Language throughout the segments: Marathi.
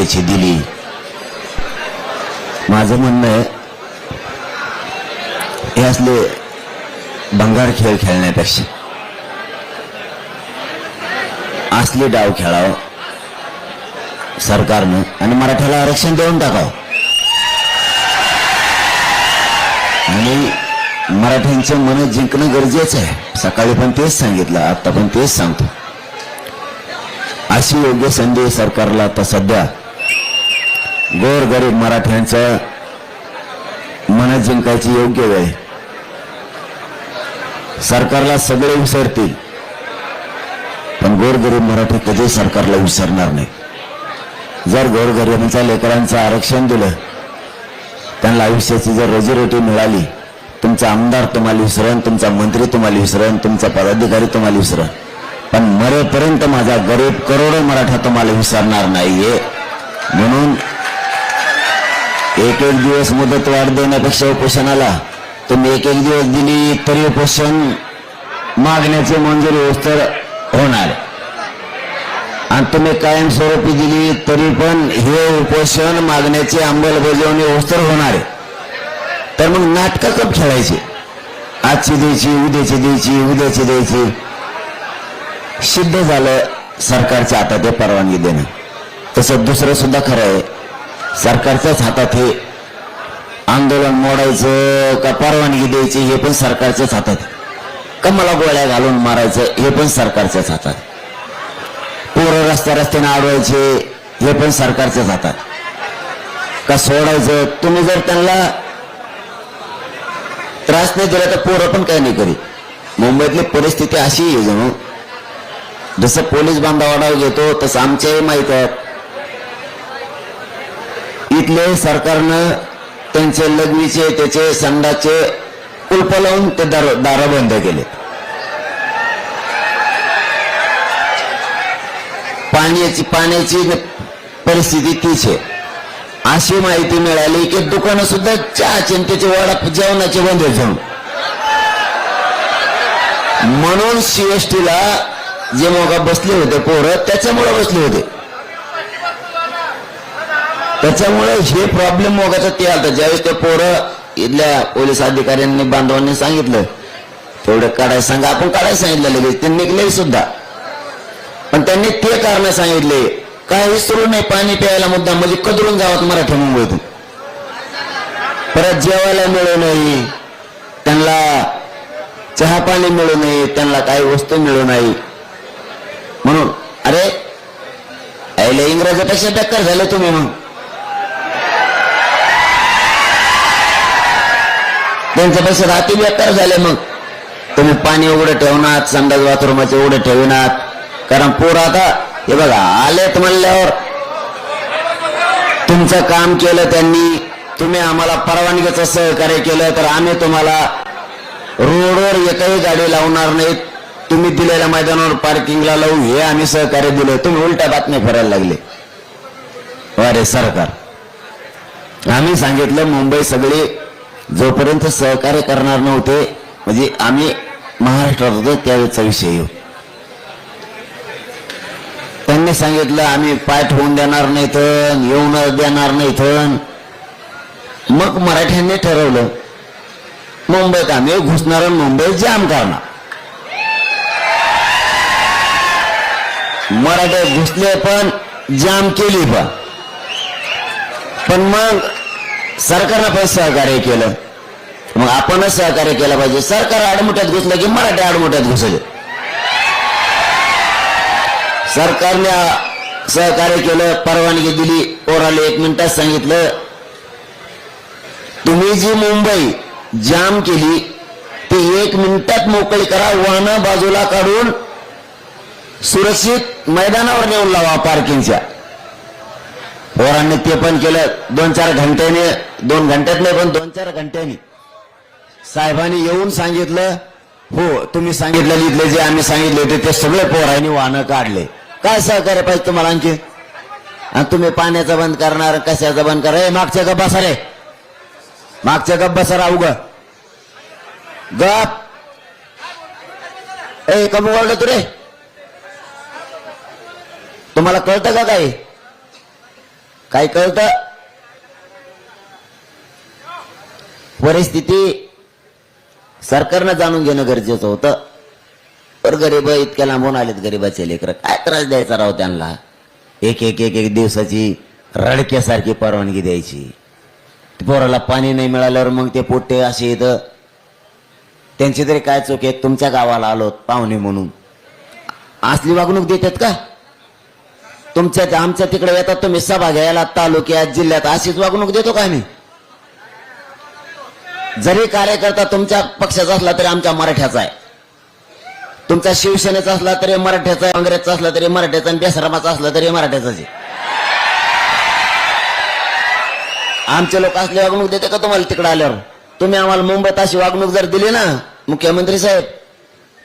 उद्याची दिली. माझं म्हणणं आहे हे असले भंगार खेळ खेळण्यापेक्षा असले डाव खेळावं सरकारनं आणि मराठ्याला आरक्षण देऊन टाकावं. आणि मराठ्यांचं मन जिंकणं गरजेचं आहे. सकाळी पण तेच सांगितलं आता पण तेच सांगतो. अशी योग्य संधी सरकारला आता सध्या गोरगरीब मराठ्यांचं मन जिंकायची योग्य वेळ. सरकारला सगळे विसरतील. पण गोरगरीब मराठी कधी सरकारला विसरणार नाही. जर गोरगरिबांच्या लेकरांचं आरक्षण दिलं त्यांना आयुष्याची जर रोजीरोटी मिळाली तुमचा आमदार तुम्हाला विसरण तुमचा मंत्री तुम्हाला विसरण तुमचा पदाधिकारी तुम्हाला विसरण पण मरेपर्यंत माझा गरीब करोडो मराठा तुम्हाला विसरणार नाहीये. म्हणून एक एक दिवस मुदत वाढ देण्यापेक्षा उपोषणाला तुम्ही एक एक दिवस दिली तरी उपोषण मागण्याचे मंजुरी उत्तर होणार. आणि तुम्ही कायमस्वरूपी दिली तरी पण हे उपोषण मागण्याची अंमलबजावणी उत्तर होणार. आहे तर मग नाटकं कप खेळायची? आजची द्यायची उद्याची द्यायची उद्याची द्यायची. सिद्ध झालं सरकारच्या आता ते परवानगी देणं. तसं दुसरं सुद्धा खरं आहे. सरकारच्याच हातात हे आंदोलन मोडायचं का परवानगी द्यायची हे पण सरकारच्याच हातात कमला का मला गोळ्या घालून मारायचं हे पण सरकारच्याच हातात पोरं रस्त्या रस्त्याने अडवायचे हे पण सरकारच्याच हातात का सोडायचं? तुम्ही जर त्यांना त्रास नाही दिला तर पोरं पण काही नाही करीत. मुंबईतली परिस्थिती अशी आहे जणू. जसं पोलीस बांधावाडाव घेतो तसं आमच्याही माहीत आहे सांगितले सरकारनं त्यांचे लग्नीचे त्याचे संडाचे कुलप लावून ते दार दार बंद केले. पाण्याची पाण्याची परिस्थिती तीच आहे. अशी माहिती मिळाली की दुकानं सुद्धा चहा चिंतेचे त्याचे वडा जेवणाचे बंद आहेत जणू म्हणून सीएसटीला जे मोगा बसले होते पोरं त्याच्यामुळे बसले होते. त्याच्यामुळे हे प्रॉब्लेम मोगाचं ते आलं ज्यावेळेस ते पोरं इथल्या पोलीस अधिकाऱ्यांनी बांधवांनी सांगितलं तेवढं काढायला सांगा. आपण काढायला सांगितलं लगेच. ते निघले सुद्धा. पण त्यांनी ते कारण सांगितले काय विसरू नाही पाणी प्यायला मुद्दा म्हणजे कदरून गावात मराठी मुंबईत. परत जेवायला मिळू नाही त्यांना चहा पाणी मिळू नये. त्यांना काही वस्तू मिळू नाही. म्हणून अरे आईला इंग्रजापेक्षा टक्कर झालं तुम्ही मग. त्यांच्यापेक्षा रात्री बेकार झाले मग. तुम्ही पाणी उघडं ठेवणार संडास बाथरूमचे उघडं ठेवणार. कारण पूर आता हे बघा आलेत म्हणल्यावर तुमचं काम केलं त्यांनी तुम्ही आम्हाला परवानगीचं सहकार्य केलं तर आम्ही तुम्हाला रोडवर एकही गाडी लावणार नाहीत. तुम्ही दिलेल्या मैदानावर पार्किंगला लावू हे आम्ही सहकार्य दिलं. तुम्ही उलट्या बातम्या फिरायला लागले. अरे सरकार. आम्ही सांगितलं मुंबई सगळी जोपर्यंत सहकार्य करणार नव्हते म्हणजे आम्ही महाराष्ट्रात होतो त्यावेळेचा विषय येऊ त्यांनी सांगितलं आम्ही पाय ठेवून देणार नाहीत येऊन देणार नाहीत मग मराठ्यांनी ठरवलं मुंबईत आम्ही घुसणार मुंबईत जाम करणार. मराठे घुसले पण जाम केली पण मग सरकारनं पण सहकार्य केलं. मग आपणच सहकार्य केलं पाहिजे. सरकार आडमुठ्यात घुसलं की मराठी आडमुठ्यात घुसले. सरकारने सहकार्य केलं परवानगी दिली पोराला एक मिनिटात सांगितलं. तुम्ही जी मुंबई जाम केली ती एक मिनिटात मोकळी करा वाहनं बाजूला काढून सुरक्षित मैदानावर नेऊन लावा पार्किंगच्या पोरांनी ते पण केलं. दोन चार घंट्याने दोन घंट्यात नाही पण दोन चार घंट्यानी. साहेबांनी येऊन सांगितलं. हो तुम्ही सांगितलं इथले जे आम्ही सांगितले होते ते सगळे पोरांनी वाहनं काढले. काय सहकार्य पाहिजे तुम्हाला आणखी? आणि तुम्ही पाण्याचं बंद करणार कशाचं बंद करा ए मागच्या गप्पा सर रे. मागच्या गप्पा सर राहू गप. ए कमी वाढलं तू रे. तुम्हाला कळतं का काही? काय कळतं? परिस्थिती सरकारनं जाणून घेणं गरजेचं होतं. तर गरीब इतक्या लांबून आलेत गरीबाचे लेकर. काय त्रास द्यायचा राव त्यांना? एक एक एक एक दिवसाची रडक्यासारखी परवानगी द्यायची. पोराला पाणी नाही मिळाल्यावर मग ते पोटे असे इथं. त्यांची तरी काय चूक आहे? तुमच्या गावाला आलो पाहुणे म्हणून. असली वागणूक देतात का? तुमच्या आमच्या तिकडे येतात तुम्ही सभा घ्यायला तालुक्यात जिल्ह्यात अशीच वागणूक देतो का आम्ही? जरी कार्यकर्ता तुमच्या पक्षाचा असला तरी आमच्या मराठ्याचा आहे. तुमचा शिवसेनेचा असला तरी मराठ्याचा आहे काँग्रेसचा असला तरी मराठ्याचा आणि बेसरामाचा असला तरी मराठ्याचाच आहे. आमचे लोक असले वागणूक देते का तुम्हाला तिकडे आल्यावर? तुम्ही आम्हाला मुंबईत अशी वागणूक जर दिली ना मुख्यमंत्री साहेब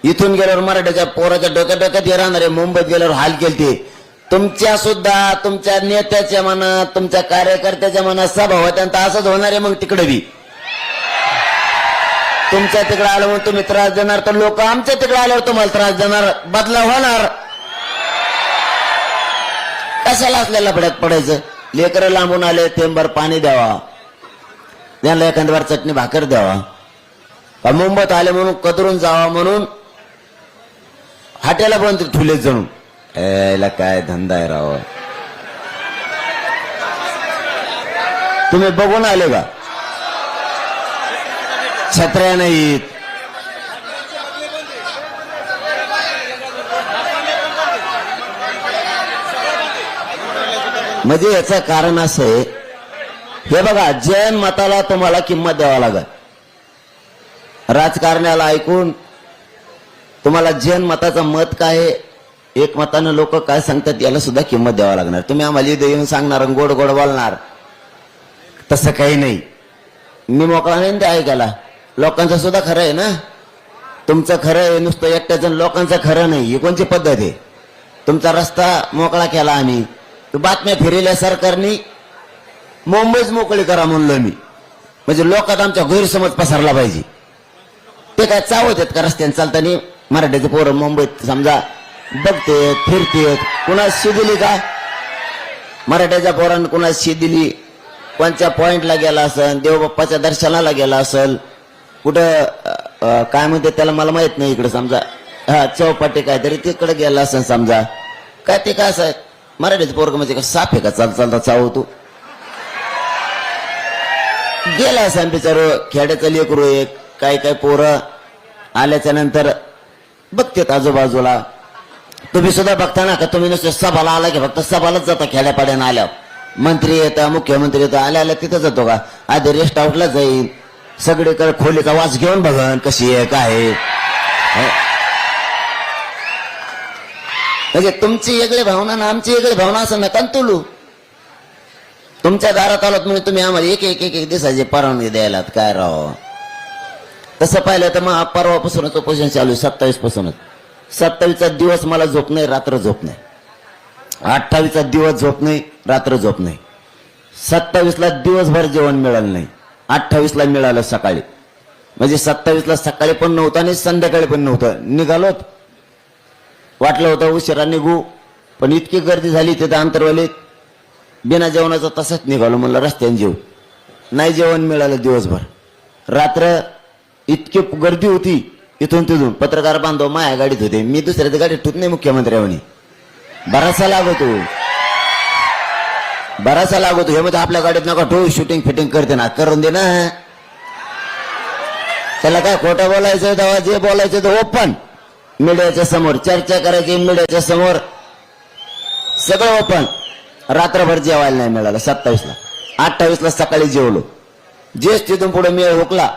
इथून गेल्यावर मराठ्याच्या पोराच्या डोक्या डोक्यात हे राहणार आहे मुंबईत गेल्यावर हाल केलते. तुमच्या सुद्धा तुमच्या नेत्याच्या मनात तुमच्या कार्यकर्त्याच्या मनात सभा होत्या असंच होणार आहे मग तिकडे बी. तुमच्या तिकडे आलं म्हणून तुम्ही त्रास देणार तर लोक आमच्या तिकडे आल्यावर तुम्हाला त्रास देणार. बदला होणार. कशाला असलेला लफड्यात पडायचं? लेकरं लांबून आले थेंबर पाणी द्यावा. त्यांना एखाद्यावर चटणी भाकर द्यावा. मुंबईत आले म्हणून कदरून जावा म्हणून हाटेला पण ठुले जणू. याला काय धंदा आहे राव? तुम्ही बघून आले का? छत्र्या नाहीत. म्हणजे याचं कारण असं आहे हे बघा जैन मताला तुम्हाला किंमत द्यावा लागत राजकारण्याला ऐकून तुम्हाला जैन मताचं मत काय एकमतानं लोक काय सांगतात याला सुद्धा किंमत द्यावा लागणार. तुम्ही आम्हाला इथे येऊन सांगणार गोड गोड बोलणार. तसं काही नाही. मी मोकळा नाही ते ऐकायला. लोकांचं सुद्धा खरं आहे ना? तुमचं खरं आहे नुसतं एकट्याचं लोकांचं खरं नाही. ही कोणची पद्धत आहे? तुमचा रस्ता मोकळा केला आम्ही. बातम्या फिरिल्या सरकारने. मुंबईच मोकळी करा म्हणलो मी. म्हणजे लोकात आमच्या गैरसमज पसरला पाहिजे. ते काय चावत आहेत का रस्त्याने चालताना? मराठीचे पोरं मुंबईत समजा बघतेत फिरतेत कुणा शी दिली का? मराठ्याच्या पोरानं कुणा शी दिली? कोणत्या पॉइंटला गेला असेल? देवबाप्पाच्या दर्शनाला गेला असेल? कुठं काय म्हणते त्याला मला माहीत नाही इकडे समजा. हा चौपाटी काहीतरी तिकडे गेला असेल समजा. काय ते काय असं? मराठीचं पोरग म्हणजे साप आहे का? चाल चालता चावतो गेला असं बिचार खेड्याचं लेकरू एक काही काही पोरं. आल्याच्यानंतर बघतेत आजूबाजूला. तुम्ही सुद्धा बघता ना का तुम्ही नुसते सभाला आला की फक्त सभालाच जाता खेड्यापाड्यानं आल्यावर. मंत्री येतं मुख्यमंत्री येतं आल्या आल्या तिथं जातो का? आधी रेस्ट हाऊसला जाईल सगळीकडे खोलीचा वास घेऊन बघन कशी आहे काय म्हणजे तुमची वेगळी भावना ना आमची वेगळी भावना असं ना तुलू. तुमच्या दारात आलात म्हणजे तुम्ही आम्हाला एक एक एक एक दिवसाची परवानगी द्यायला काय राव? तसं पाहिलं तर मग परवापासूनच उपोषण चालू आहे सत्तावीस पासूनच सत्तावीसचा दिवस मला झोप नाही रात्र झोप नाही. अठ्ठावीसचा दिवस झोप नाही रात्र झोप नाही. सत्तावीसला दिवसभर जेवण मिळालं नाही. अठ्ठावीसला मिळालं सकाळी. म्हणजे सत्तावीसला सकाळी पण नव्हतं आणि संध्याकाळी पण नव्हतं. निघालोत. वाटलं होतं उशिरा निघू पण इतकी गर्दी झाली तिथं अंतरवालीत बिना जेवणाचं तसंच निघालो म्हणलं रस्त्याने जेव नाही जेवण मिळालं दिवसभर. रात्र इतकी गर्दी होती इथून तिथून. पत्रकार बांधव माया गाडीत होते. मी दुसऱ्या गाडीत ठेवत नाही मुख्यमंत्र्यावणी बराचसा लागतो. बराचसा लागतो. हे मध्ये आपल्या गाडीत नका ठो शूटिंग फिटिंग करते ना. करून दे ना. त्याला काय खोटं बोलायचं तेव्हा जे बोलायचं ते ओपन मीडियाच्या समोर. चर्चा करायची मीडियाच्या समोर. सगळं ओपन रात्रभर जेवायला नाही मिळालं. सत्तावीसला. अठ्ठावीसला सकाळी जेवलो. जेच तिथून पुढे मेळ हुकला.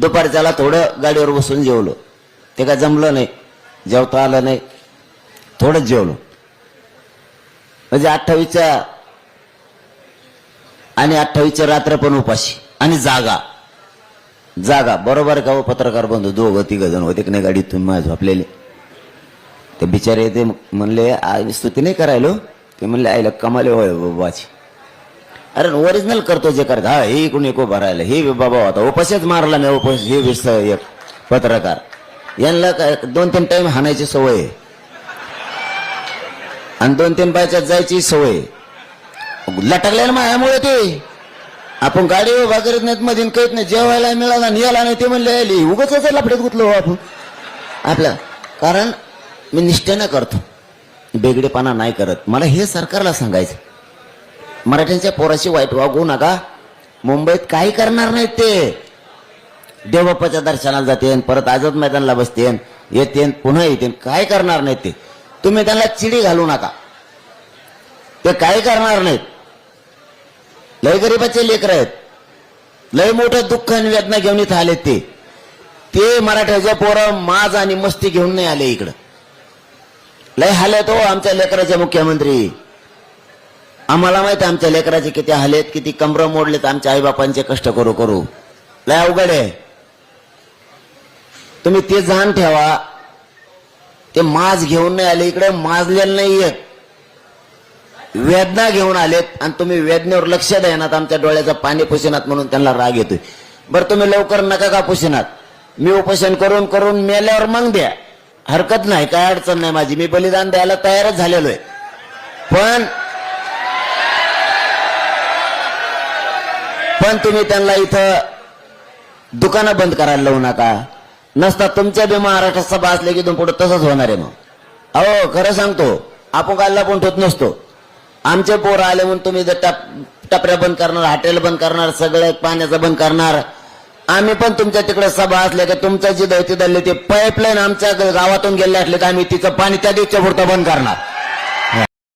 दुपारच्याला थोडं गाडीवर बसून जेवलो. ते काय जमलं नाही. जेवता आलं नाही. थोडंच जेवलो. म्हणजे अठ्ठावीसच्या आणि अठ्ठावीसच्या रात्र पण उपाशी. आणि जागा. जागा. बरोबर का हो पत्रकार बंधू? दोघं तिघ जण होते की नाही गाडीत तुम्ही माझं झोपलेले? ते बिचारे ते म्हणले स्तुती नाही करायलो? ते म्हणले आईला कमाले होय बाबाची. अरे ओरिजिनल करतो जे करत. हा हे इकडून एक उभा राहिला. हे बाबा होता. उपाशीच मारला मी उपास हे विस एक पत्रकार. यांना काय दोन तीन टाइम हाणायची सवय. आहे आणि दोन तीन बायच्यात जायची सवय. लटकल्या लटकलेलं मायामुळे ते. आपण गाडी उभा करत नाहीत मधीन कळत नाही जेवायला मिळाला निघाला नाही ते म्हणले उगच उगाच लफड्यात गुतलो हो आपण. आपलं कारण मी निष्ठेनं करतो. बेगडेपणा नाही करत. मला हे सरकारला सांगायचं. मराठ्यांच्या पोराशी वाईट वागू नका. मुंबईत काही करणार नाहीत ते. देवबाप्पाच्या दर्शनाला जाते परत आझाद मैदानला बसते येते पुन्हा येते काय करणार नाहीत ते. तुम्ही त्यांना चिडी घालू नका. ते काय करणार नाहीत. लय गरीबाचे लेकर आहेत. लय मोठं दुःख आणि वेदना घेऊन इथं आलेत ते. ते मराठ्याचे पोरं माज आणि मस्ती घेऊन नाही आले इकडं. लय हाल तो हो आमच्या लेकराचे मुख्यमंत्री. आम्हाला माहीत आहे आमच्या लेकराचे किती हालेत किती कमर मोडलेत आमच्या आईबापांचे कष्ट करू करू. लय अवघड आहे. तुम्ही ते जाण ठेवा. ते माज घेऊन नाही आले इकडे माजलेले नाहीये. वेदना घेऊन आलेत आणि तुम्ही वेदनेवर लक्ष द्यानात आमच्या डोळ्याचं पाणी पुसिनात म्हणून त्यांना राग येतोय. बरं तुम्ही लवकर नका का पुसिनात मी उपोषण करून करून मेल्यावर मग द्या. हरकत नाही काय अडचण नाही माझी. मी बलिदान द्यायला तयारच झालेलो आहे. पण पण तुम्ही त्यांना इथं दुकानं बंद करायला लावू नका. नसता तुमच्या बी महाराष्ट्रात सभा असले की पुढे तसंच होणार आहे मग. अहो खरं सांगतो आपण काय पण ठेवत नसतो. आमचे पोरं आले म्हणून तुम्ही जर टप टपऱ्या बंद करणार हॉटेल बंद करणार सगळं पाण्याचं बंद करणार. आम्ही पण तुमच्या तिकडे सभा असल्या की तुमचं जी दैती दल्ले ते पाईपलाईन आमच्या गावातून गेले असले तर आम्ही तिचं पाणी त्या दिवशी पुरतं बंद करणार.